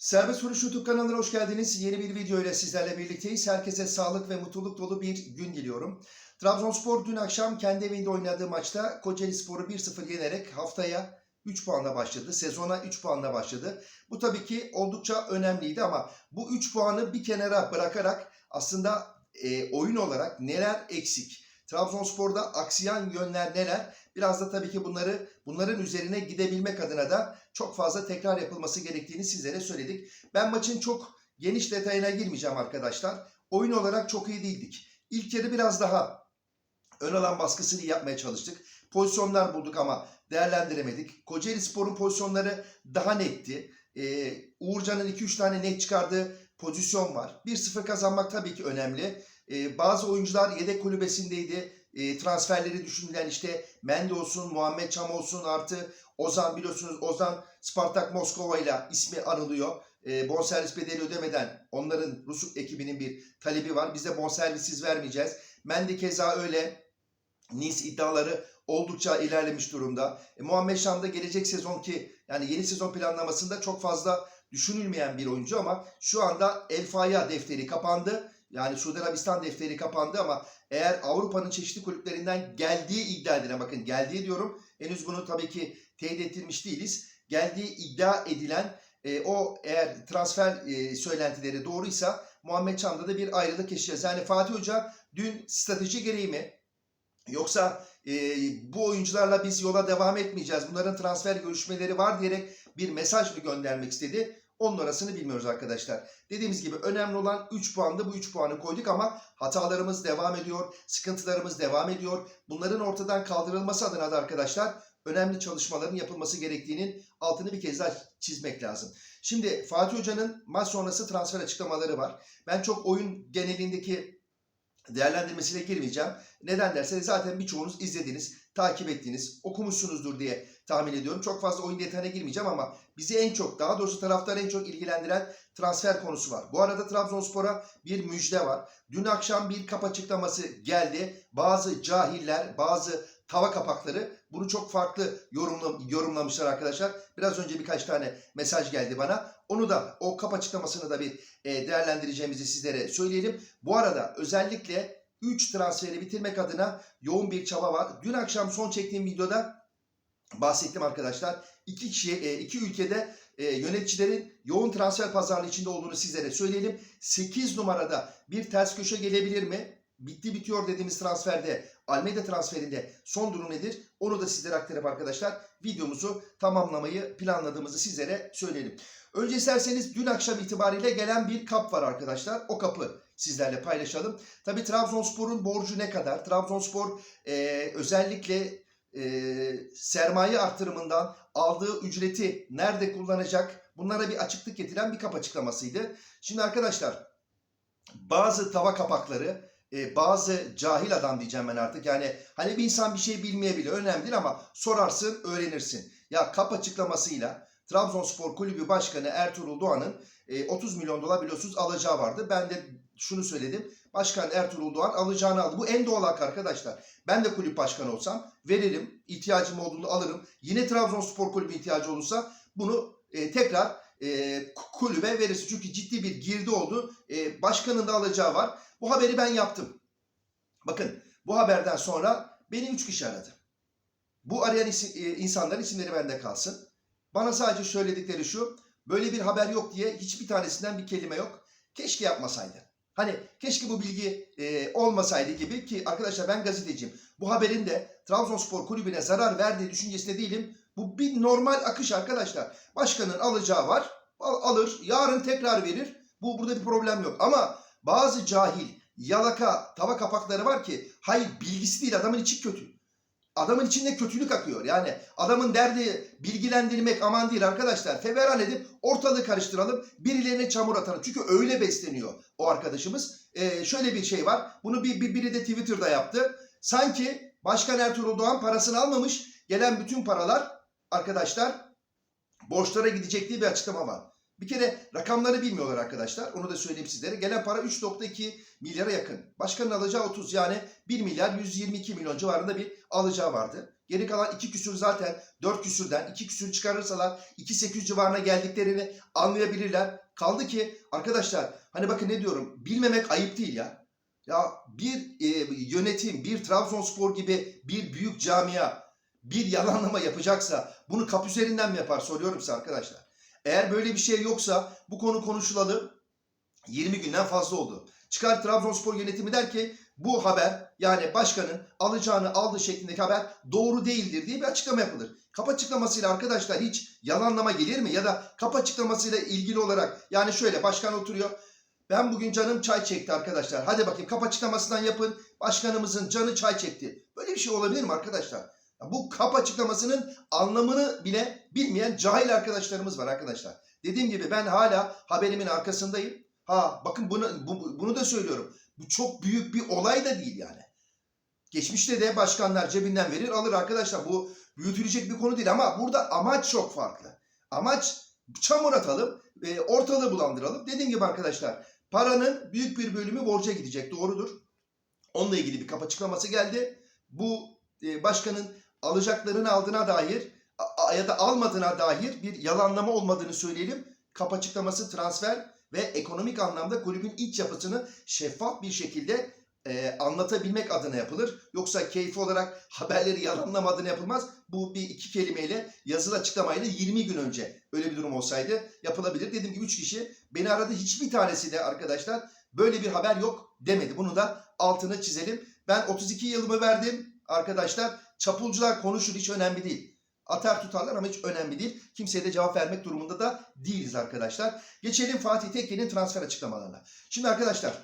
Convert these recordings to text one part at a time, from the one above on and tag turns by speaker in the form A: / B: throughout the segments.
A: Serbest Vuruş YouTube kanalına hoş geldiniz. Yeni bir video ile sizlerle birlikteyiz. Herkese sağlık ve mutluluk dolu bir gün diliyorum. Trabzonspor dün akşam kendi evinde oynadığı maçta Kocaeli Spor'u 1-0 yenerek haftaya 3 puanla başladı. Sezona 3 puanla başladı. Bu tabii ki oldukça önemliydi ama bu 3 puanı bir kenara bırakarak aslında e, oyun olarak neler eksik? Trabzonspor'da aksayan yönler neler? Biraz da tabii ki bunları bunların üzerine gidebilmek adına da çok fazla tekrar yapılması gerektiğini sizlere söyledik. Ben maçın çok geniş detayına girmeyeceğim arkadaşlar. Oyun olarak çok iyi değildik. İlk yarı biraz daha ön alan baskısını yapmaya çalıştık. Pozisyonlar bulduk ama değerlendiremedik. Kocaeli Spor'un pozisyonları daha netti. Ee, Uğurcan'ın 2-3 tane net çıkardığı pozisyon var. 1-0 kazanmak tabii ki önemli. Ee, bazı oyuncular yedek kulübesindeydi. Ee, transferleri düşünülen işte Mendy olsun, Muhammed Çam olsun artı Ozan biliyorsunuz Ozan Spartak Moskova ile ismi anılıyor. E, bonservis bedeli ödemeden onların Rus ekibinin bir talebi var. Biz de bonservissiz vermeyeceğiz. Mendy keza öyle. Nice iddiaları oldukça ilerlemiş durumda. E, Muhammed Şam da gelecek sezon ki yani yeni sezon planlamasında çok fazla düşünülmeyen bir oyuncu ama şu anda El Faya defteri kapandı. Yani Suudi Arabistan defteri kapandı ama eğer Avrupa'nın çeşitli kulüplerinden geldiği iddia edilen bakın geldiği diyorum henüz bunu tabii ki teyit ettirmiş değiliz. Geldiği iddia edilen e, o eğer transfer e, söylentileri doğruysa Muhammed Çam'da da bir ayrılık yaşayacağız. Yani Fatih Hoca dün strateji gereği mi yoksa e, bu oyuncularla biz yola devam etmeyeceğiz bunların transfer görüşmeleri var diyerek bir mesaj mı göndermek istedi? Onun orasını bilmiyoruz arkadaşlar. Dediğimiz gibi önemli olan 3 puandı. Bu 3 puanı koyduk ama hatalarımız devam ediyor. Sıkıntılarımız devam ediyor. Bunların ortadan kaldırılması adına da arkadaşlar önemli çalışmaların yapılması gerektiğinin altını bir kez daha çizmek lazım. Şimdi Fatih Hoca'nın maç sonrası transfer açıklamaları var. Ben çok oyun genelindeki değerlendirmesine girmeyeceğim. Neden derseniz zaten birçoğunuz izlediniz, takip ettiğiniz, okumuşsunuzdur diye tahmin ediyorum. Çok fazla oyun detayına girmeyeceğim ama bizi en çok, daha doğrusu taraftarı en çok ilgilendiren transfer konusu var. Bu arada Trabzonspor'a bir müjde var. Dün akşam bir kap açıklaması geldi. Bazı cahiller, bazı tava kapakları bunu çok farklı yorumla, yorumlamışlar arkadaşlar. Biraz önce birkaç tane mesaj geldi bana. Onu da o kap açıklamasını da bir e, değerlendireceğimizi sizlere söyleyelim. Bu arada özellikle 3 transferi bitirmek adına yoğun bir çaba var. Dün akşam son çektiğim videoda bahsettim arkadaşlar. İki kişi, e, iki ülkede e, yöneticilerin yoğun transfer pazarlığı içinde olduğunu sizlere söyleyelim. 8 numarada bir ters köşe gelebilir mi? Bitti bitiyor dediğimiz transferde, Almeida transferinde son durum nedir? Onu da sizlere aktarıp arkadaşlar videomuzu tamamlamayı planladığımızı sizlere söyleyelim. Önce isterseniz dün akşam itibariyle gelen bir kap var arkadaşlar. O kapı sizlerle paylaşalım. Tabi Trabzonspor'un borcu ne kadar? Trabzonspor e, özellikle e, sermaye artırımından aldığı ücreti nerede kullanacak? Bunlara bir açıklık getiren bir kap açıklamasıydı. Şimdi arkadaşlar bazı tava kapakları e, bazı cahil adam diyeceğim ben artık. Yani hani bir insan bir şey bilmeyebilir. Önemli değil ama sorarsın öğrenirsin. Ya kap açıklamasıyla Trabzonspor Kulübü Başkanı Ertuğrul Doğan'ın e, 30 milyon dolar biliyorsunuz alacağı vardı. Ben de şunu söyledim. Başkan Ertuğrul Doğan alacağını aldı. Bu en doğal hak arkadaşlar. Ben de kulüp başkanı olsam veririm. ihtiyacım olduğunu alırım. Yine Trabzonspor Kulübü ihtiyacı olursa bunu e, tekrar e, kulübe verirsin. Çünkü ciddi bir girdi oldu. E, başkanın da alacağı var. Bu haberi ben yaptım. Bakın bu haberden sonra beni üç kişi aradı. Bu arayan isim, e, insanların isimleri bende kalsın. Bana sadece söyledikleri şu. Böyle bir haber yok diye hiçbir tanesinden bir kelime yok. Keşke yapmasaydı. Hani keşke bu bilgi e, olmasaydı gibi ki arkadaşlar ben gazeteciyim. Bu haberin de Trabzonspor kulübüne zarar verdiği düşüncesinde değilim. Bu bir normal akış arkadaşlar. Başkanın alacağı var. al- Alır. Yarın tekrar verir. Bu burada bir problem yok. Ama bazı cahil, yalaka, tava kapakları var ki hayır bilgisi değil adamın içi kötü. Adamın içinde kötülük akıyor. Yani adamın derdi bilgilendirmek aman değil arkadaşlar. Feveran edip ortalığı karıştıralım. Birilerine çamur atalım. Çünkü öyle besleniyor o arkadaşımız. Ee, şöyle bir şey var. Bunu bir, bir biri de Twitter'da yaptı. Sanki Başkan Ertuğrul Doğan parasını almamış. Gelen bütün paralar arkadaşlar borçlara gidecek diye bir açıklama var. Bir kere rakamları bilmiyorlar arkadaşlar. Onu da söyleyeyim sizlere. Gelen para 3.2 milyara yakın. Başkanın alacağı 30 yani 1 milyar 122 milyon civarında bir alacağı vardı. Geri kalan iki küsür zaten 4 küsürden 2 küsür çıkarırsalar 2.800 civarına geldiklerini anlayabilirler. Kaldı ki arkadaşlar hani bakın ne diyorum bilmemek ayıp değil ya. Ya bir e, yönetim, bir Trabzonspor gibi bir büyük camia bir yalanlama yapacaksa bunu kap üzerinden mi yapar soruyorum size arkadaşlar. Eğer böyle bir şey yoksa bu konu konuşulalı 20 günden fazla oldu. Çıkar Trabzonspor yönetimi der ki bu haber yani başkanın alacağını aldığı şeklindeki haber doğru değildir diye bir açıklama yapılır. Kap açıklamasıyla arkadaşlar hiç yalanlama gelir mi? Ya da kap açıklamasıyla ilgili olarak yani şöyle başkan oturuyor. Ben bugün canım çay çekti arkadaşlar. Hadi bakayım kap açıklamasından yapın. Başkanımızın canı çay çekti. Böyle bir şey olabilir mi arkadaşlar? Bu kap açıklamasının anlamını bile bilmeyen cahil arkadaşlarımız var arkadaşlar. Dediğim gibi ben hala haberimin arkasındayım. Ha bakın bunu, bu- bunu da söylüyorum. Bu çok büyük bir olay da değil yani. Geçmişte de başkanlar cebinden verir alır arkadaşlar. Bu büyütülecek bir konu değil ama burada amaç çok farklı. Amaç çamur atalım, e, ortalığı bulandıralım. Dediğim gibi arkadaşlar paranın büyük bir bölümü borca gidecek doğrudur. Onunla ilgili bir kap açıklaması geldi. Bu e, başkanın alacaklarını aldığına dair ya da almadığına dair bir yalanlama olmadığını söyleyelim. Kap açıklaması transfer ve ekonomik anlamda kulübün iç yapısını şeffaf bir şekilde e, anlatabilmek adına yapılır. Yoksa keyfi olarak haberleri yalanlama yapılmaz. Bu bir iki kelimeyle yazılı açıklamayla 20 gün önce öyle bir durum olsaydı yapılabilir. Dediğim gibi 3 kişi beni aradı. Hiçbir tanesi de arkadaşlar böyle bir haber yok demedi. Bunu da altını çizelim. Ben 32 yılımı verdim arkadaşlar. Çapulcular konuşur hiç önemli değil. Atar tutarlar ama hiç önemli değil. Kimseye de cevap vermek durumunda da değiliz arkadaşlar. Geçelim Fatih Tekke'nin transfer açıklamalarına. Şimdi arkadaşlar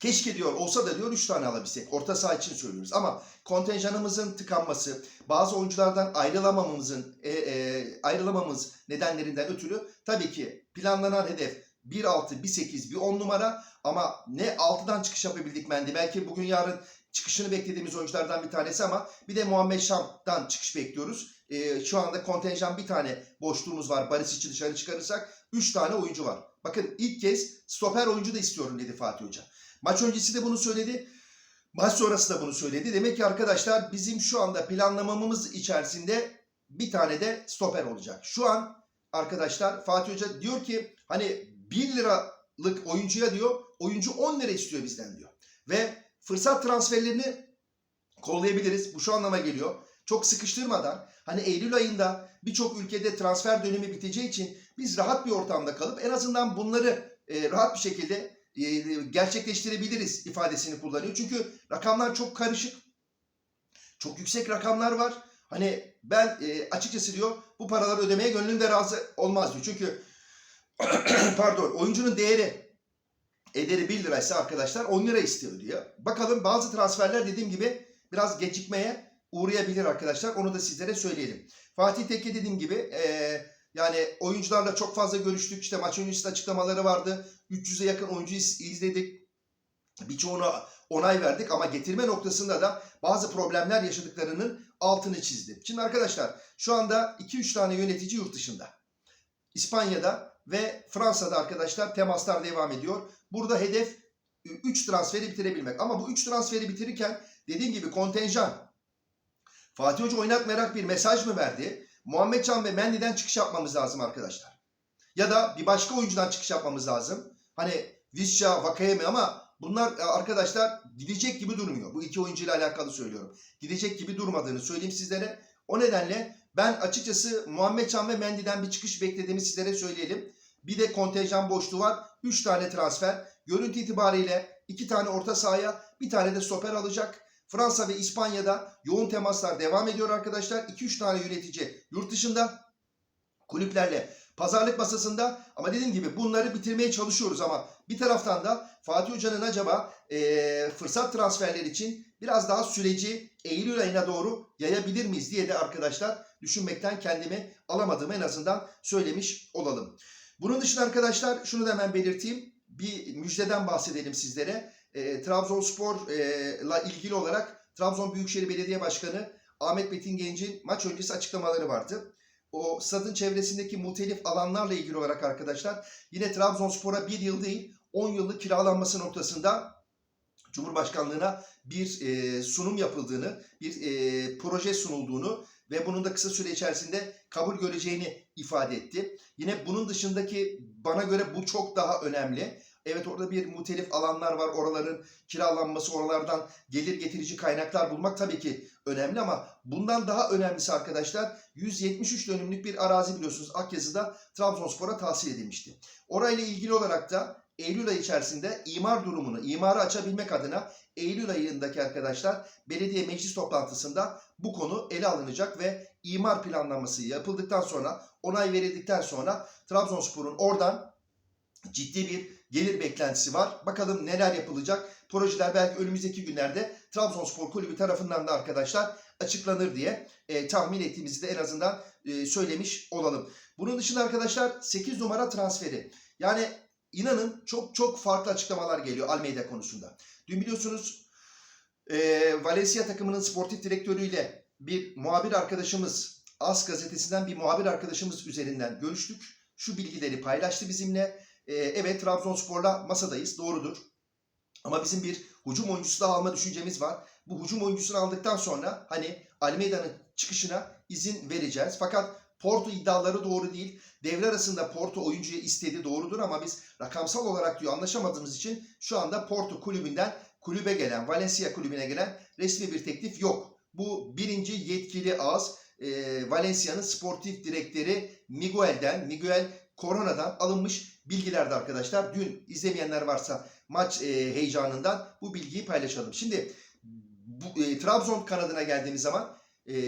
A: keşke diyor olsa da diyor 3 tane alabilsek. Orta saha için söylüyoruz ama kontenjanımızın tıkanması, bazı oyunculardan ayrılamamamızın e, e, ayrılamamız nedenlerinden ötürü tabii ki planlanan hedef 1-6, 1-8, 1-10 numara ama ne 6'dan çıkış yapabildik Mendi. Belki bugün yarın çıkışını beklediğimiz oyunculardan bir tanesi ama bir de Muhammed Şam'dan çıkış bekliyoruz. Ee, şu anda kontenjan bir tane boşluğumuz var. Barisic'i dışarı çıkarırsak 3 tane oyuncu var. Bakın ilk kez stoper oyuncu da istiyorum dedi Fatih Hoca. Maç öncesi de bunu söyledi. Maç sonrası da bunu söyledi. Demek ki arkadaşlar bizim şu anda planlamamız içerisinde bir tane de stoper olacak. Şu an arkadaşlar Fatih Hoca diyor ki hani 1 liralık oyuncuya diyor oyuncu 10 lira istiyor bizden diyor. Ve fırsat transferlerini kollayabiliriz. Bu şu anlama geliyor. Çok sıkıştırmadan hani Eylül ayında birçok ülkede transfer dönemi biteceği için biz rahat bir ortamda kalıp en azından bunları e, rahat bir şekilde e, gerçekleştirebiliriz ifadesini kullanıyor. Çünkü rakamlar çok karışık. Çok yüksek rakamlar var. Hani ben e, açıkçası diyor bu paraları ödemeye gönlüm de razı olmaz diyor. Çünkü pardon oyuncunun değeri ederi 1 liraysa arkadaşlar 10 lira istiyor diyor. Bakalım bazı transferler dediğim gibi biraz gecikmeye uğrayabilir arkadaşlar. Onu da sizlere söyleyelim. Fatih Tekke dediğim gibi eee, yani oyuncularla çok fazla görüştük. İşte maç öncesi açıklamaları vardı. 300'e yakın oyuncu iz- izledik. Birçoğuna onay verdik ama getirme noktasında da bazı problemler yaşadıklarının altını çizdi. Şimdi arkadaşlar şu anda 2-3 tane yönetici yurt dışında. İspanya'da ve Fransa'da arkadaşlar temaslar devam ediyor. Burada hedef 3 transferi bitirebilmek. Ama bu 3 transferi bitirirken dediğim gibi kontenjan. Fatih Hoca oynatmayarak bir mesaj mı verdi? Muhammed Can ve Mendy'den çıkış yapmamız lazım arkadaşlar. Ya da bir başka oyuncudan çıkış yapmamız lazım. Hani Visca, Vakayeme ama bunlar e, arkadaşlar gidecek gibi durmuyor. Bu iki oyuncuyla alakalı söylüyorum. Gidecek gibi durmadığını söyleyeyim sizlere. O nedenle ben açıkçası Muhammed Can ve Mendy'den bir çıkış beklediğimi sizlere söyleyelim. Bir de kontenjan boşluğu var. 3 tane transfer. Görüntü itibariyle 2 tane orta sahaya, bir tane de stoper alacak. Fransa ve İspanya'da yoğun temaslar devam ediyor arkadaşlar. 2-3 tane yönetici yurt dışında kulüplerle pazarlık masasında ama dediğim gibi bunları bitirmeye çalışıyoruz ama bir taraftan da Fatih Hoca'nın acaba eee, fırsat transferler için biraz daha süreci Eylül ayına doğru yayabilir miyiz diye de arkadaşlar düşünmekten kendimi alamadığımı en azından söylemiş olalım. Bunun dışında arkadaşlar şunu da hemen belirteyim. Bir müjdeden bahsedelim sizlere. E, Trabzonspor'la ilgili olarak Trabzon Büyükşehir Belediye Başkanı Ahmet Metin Genç'in maç öncesi açıklamaları vardı. O stadın çevresindeki muhtelif alanlarla ilgili olarak arkadaşlar yine Trabzonspor'a bir yıl değil 10 yıllık kiralanması noktasında Cumhurbaşkanlığına bir e, sunum yapıldığını, bir e, proje sunulduğunu ve bunun da kısa süre içerisinde kabul göreceğini ifade etti. Yine bunun dışındaki bana göre bu çok daha önemli. Evet orada bir mutelif alanlar var. Oraların kiralanması, oralardan gelir getirici kaynaklar bulmak tabii ki önemli ama bundan daha önemlisi arkadaşlar 173 dönümlük bir arazi biliyorsunuz Akyazı'da Trabzonspor'a tahsil edilmişti. Orayla ilgili olarak da Eylül ayı içerisinde imar durumunu, imarı açabilmek adına Eylül ayındaki arkadaşlar belediye meclis toplantısında bu konu ele alınacak ve imar planlaması yapıldıktan sonra onay verildikten sonra Trabzonspor'un oradan ciddi bir gelir beklentisi var. Bakalım neler yapılacak. Projeler belki önümüzdeki günlerde Trabzonspor Kulübü tarafından da arkadaşlar açıklanır diye e, tahmin ettiğimizi de en azından e, söylemiş olalım. Bunun dışında arkadaşlar 8 numara transferi. Yani inanın çok çok farklı açıklamalar geliyor Almeida konusunda. Dün biliyorsunuz e, Valencia takımının sportif direktörüyle bir muhabir arkadaşımız As gazetesinden bir muhabir arkadaşımız üzerinden görüştük. Şu bilgileri paylaştı bizimle. E, evet Trabzonspor'la masadayız doğrudur. Ama bizim bir hücum oyuncusu da alma düşüncemiz var. Bu hücum oyuncusunu aldıktan sonra hani Almeida'nın çıkışına izin vereceğiz. Fakat Porto iddiaları doğru değil. Devre arasında Porto oyuncuyu istedi doğrudur ama biz rakamsal olarak diyor anlaşamadığımız için şu anda Porto kulübünden kulübe gelen, Valencia kulübüne gelen resmi bir teklif yok. Bu birinci yetkili ağız e, Valencia'nın sportif direktörü Miguel'den, Miguel Corona'dan alınmış bilgilerdi arkadaşlar. Dün izlemeyenler varsa maç e, heyecanından bu bilgiyi paylaşalım. Şimdi bu, e, Trabzon kanadına geldiğimiz zaman e,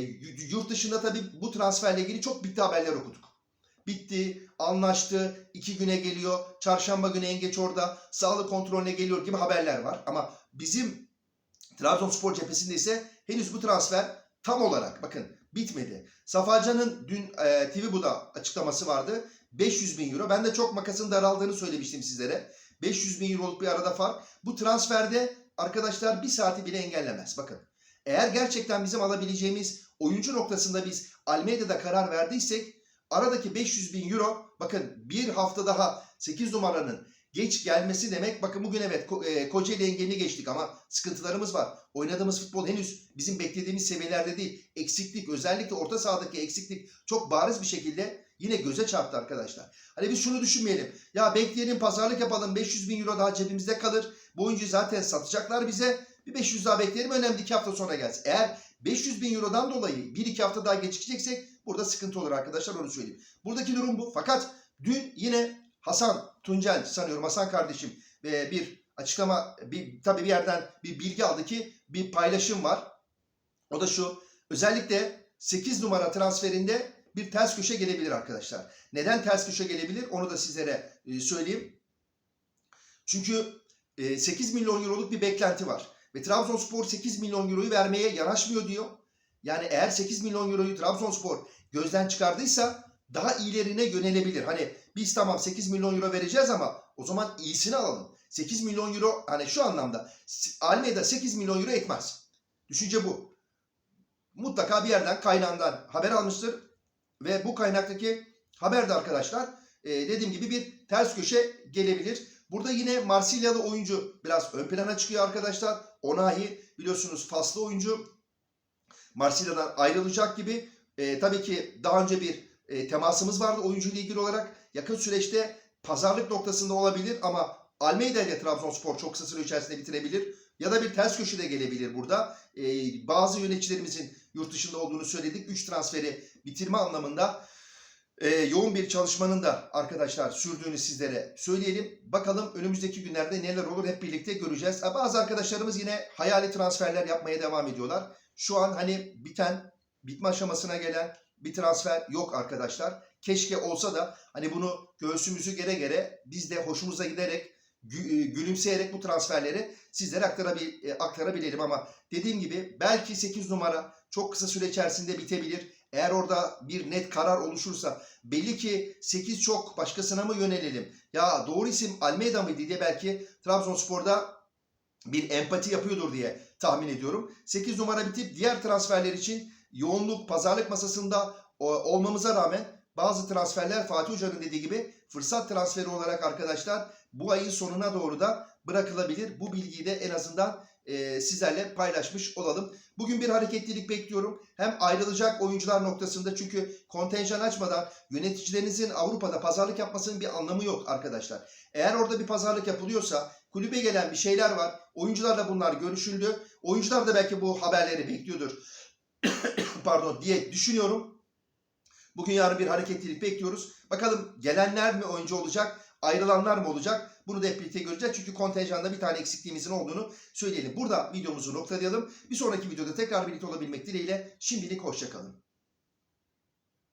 A: yurt dışında tabii bu transferle ilgili çok bitti haberler okuduk. Bitti, anlaştı, iki güne geliyor, çarşamba günü en geç orada sağlık kontrolüne geliyor gibi haberler var. Ama bizim Trabzonspor cephesinde ise henüz bu transfer tam olarak bakın bitmedi. Safacan'ın dün e, TV Bu'da açıklaması vardı. 500 bin euro. Ben de çok makasın daraldığını söylemiştim sizlere. 500 bin euroluk bir arada fark. Bu transferde arkadaşlar bir saati bile engellemez. Bakın eğer gerçekten bizim alabileceğimiz oyuncu noktasında biz Almeida'da karar verdiysek aradaki 500 bin euro bakın bir hafta daha 8 numaranın geç gelmesi demek bakın bugün evet e, Kocaeli engelini geçtik ama sıkıntılarımız var. Oynadığımız futbol henüz bizim beklediğimiz seviyelerde değil. Eksiklik özellikle orta sahadaki eksiklik çok bariz bir şekilde yine göze çarptı arkadaşlar. Hani biz şunu düşünmeyelim. Ya bekleyelim pazarlık yapalım 500 bin euro daha cebimizde kalır. Bu oyuncuyu zaten satacaklar bize. Bir 500 daha bekleyelim önemli 2 hafta sonra gelsin. Eğer 500 bin eurodan dolayı 1-2 hafta daha gecikeceksek burada sıkıntı olur arkadaşlar onu söyleyeyim. Buradaki durum bu. Fakat dün yine Hasan Tuncel sanıyorum Hasan kardeşim ve bir açıklama bir tabii bir yerden bir bilgi aldı ki bir paylaşım var. O da şu. Özellikle 8 numara transferinde bir ters köşe gelebilir arkadaşlar. Neden ters köşe gelebilir onu da sizlere e, söyleyeyim. Çünkü e, 8 milyon euroluk bir beklenti var. Ve Trabzonspor 8 milyon euroyu vermeye yanaşmıyor diyor. Yani eğer 8 milyon euroyu Trabzonspor gözden çıkardıysa daha iyilerine yönelebilir. Hani biz tamam 8 milyon euro vereceğiz ama o zaman iyisini alalım. 8 milyon euro hani şu anlamda Almeida 8 milyon euro etmez. Düşünce bu. Mutlaka bir yerden kaynağından haber almıştır. Ve bu kaynaktaki haber de arkadaşlar e, dediğim gibi bir ters köşe gelebilir. Burada yine Marsilyalı oyuncu biraz ön plana çıkıyor arkadaşlar. Onahi biliyorsunuz faslı oyuncu. Marsilya'dan ayrılacak gibi. E, tabii ki daha önce bir e, temasımız vardı oyuncuyla ilgili olarak. Yakın süreçte pazarlık noktasında olabilir ama Almeida ile Trabzonspor çok kısa süre içerisinde bitirebilir. Ya da bir ters köşe de gelebilir burada. E, bazı yöneticilerimizin yurt dışında olduğunu söyledik. 3 transferi bitirme anlamında e, yoğun bir çalışmanın da arkadaşlar sürdüğünü sizlere söyleyelim. Bakalım önümüzdeki günlerde neler olur hep birlikte göreceğiz. E, bazı arkadaşlarımız yine hayali transferler yapmaya devam ediyorlar. Şu an hani biten, bitme aşamasına gelen bir transfer yok arkadaşlar. Keşke olsa da hani bunu göğsümüzü gere gere biz de hoşumuza giderek e, gülümseyerek bu transferleri sizlere aktarabil- e, aktarabilelim ama dediğim gibi belki 8 numara çok kısa süre içerisinde bitebilir. Eğer orada bir net karar oluşursa belli ki 8 çok başkasına mı yönelelim? Ya doğru isim Almeida mıydı diye belki Trabzonspor'da bir empati yapıyordur diye tahmin ediyorum. 8 numara bitip diğer transferler için yoğunluk pazarlık masasında olmamıza rağmen bazı transferler Fatih Hoca'nın dediği gibi fırsat transferi olarak arkadaşlar bu ayın sonuna doğru da bırakılabilir. Bu bilgiyi de en azından e, sizlerle paylaşmış olalım. Bugün bir hareketlilik bekliyorum. Hem ayrılacak oyuncular noktasında çünkü kontenjan açmadan yöneticilerinizin Avrupa'da pazarlık yapmasının bir anlamı yok arkadaşlar. Eğer orada bir pazarlık yapılıyorsa kulübe gelen bir şeyler var. Oyuncularla bunlar görüşüldü. Oyuncular da belki bu haberleri bekliyordur. Pardon diye düşünüyorum. Bugün yarın bir hareketlilik bekliyoruz. Bakalım gelenler mi oyuncu olacak, ayrılanlar mı olacak? Bunu da hep birlikte göreceğiz. Çünkü kontenjanda bir tane eksikliğimizin olduğunu söyleyelim. Burada videomuzu noktalayalım. Bir sonraki videoda tekrar birlikte olabilmek dileğiyle şimdilik hoşçakalın.